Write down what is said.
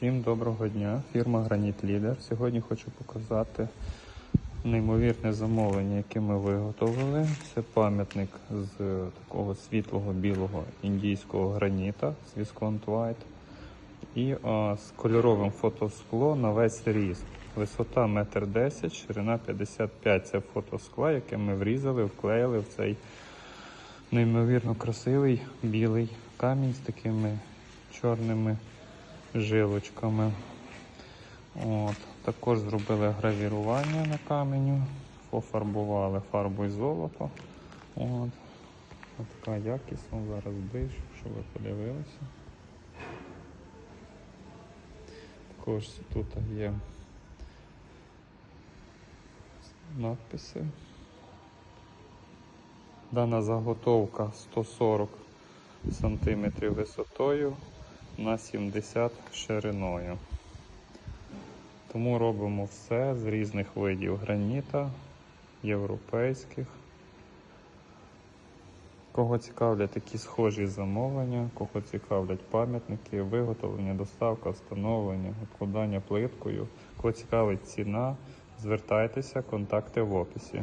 Всім доброго дня, фірма Граніт Лідер. Сьогодні хочу показати неймовірне замовлення, яке ми виготовили. Це пам'ятник з такого світлого білого індійського граніта з Viscount White і а, з кольоровим фотоскло на весь ріст. Висота 1,10 м, ширина 55 Це фотоскла, яке ми врізали, вклеїли в цей неймовірно красивий білий камінь з такими чорними жилочками. От. Також зробили гравірування на каменю, пофарбували фарбою золото. От. От така якість, ну, зараз ближче, щоб ви подивилися. Також тут є надписи. Дана заготовка 140 см висотою на 70 шириною. Тому робимо все з різних видів граніта, європейських. Кого цікавлять такі схожі замовлення, кого цікавлять пам'ятники, виготовлення, доставка, встановлення, обкладання плиткою, кого цікавить ціна, звертайтеся, контакти в описі.